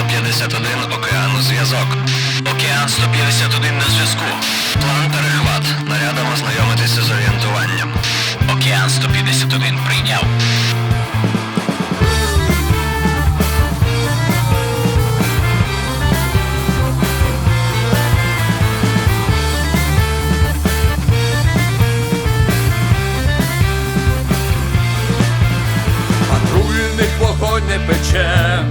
151 океану зв'язок. Океан 151 на зв'язку. План перехват. Нарядом ознайомитися з орієнтуванням. Океан 151 прийняв. Патрульних вогонь не пече,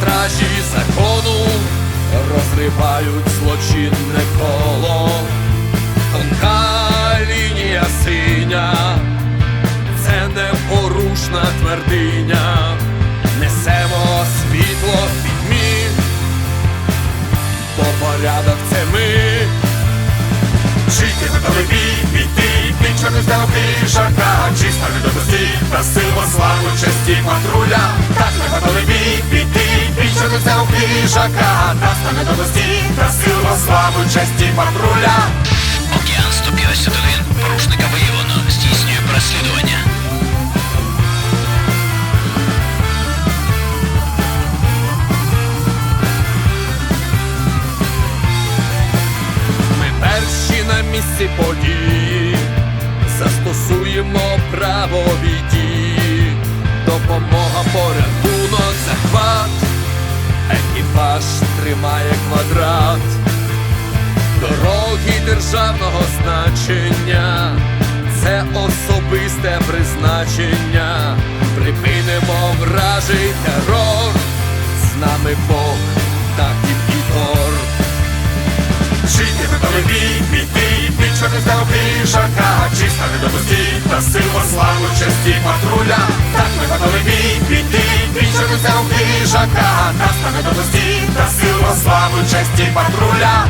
стражі закону розривають злочинне коло. Тонка лінія синя, це непорушна твердиня. Несемо світло в пітьмі, бо порядок це ми. Жити готовий бій, піти, під чорним став пішака Чиста відомості та силу славу честі патруля Так ми готовий пішака Настане відомості та силу славу честі патруля Океан 151. Порушника виявлено. Здійснює переслідування. Ми перші на місці події, застосуємо правові дії, допомога захват, екіпаж тримає квадрат, дороги державного значення, це особисте призначення, припинимо вражий терор, з нами Бог, так і Ігор. Жити готовий бій, піти, під чорним став пішака Чиста відомості та силу славу честі патруля. Так ми готовий бій, піти, під чорним став пішака Настане відомості та силу славу честі патруля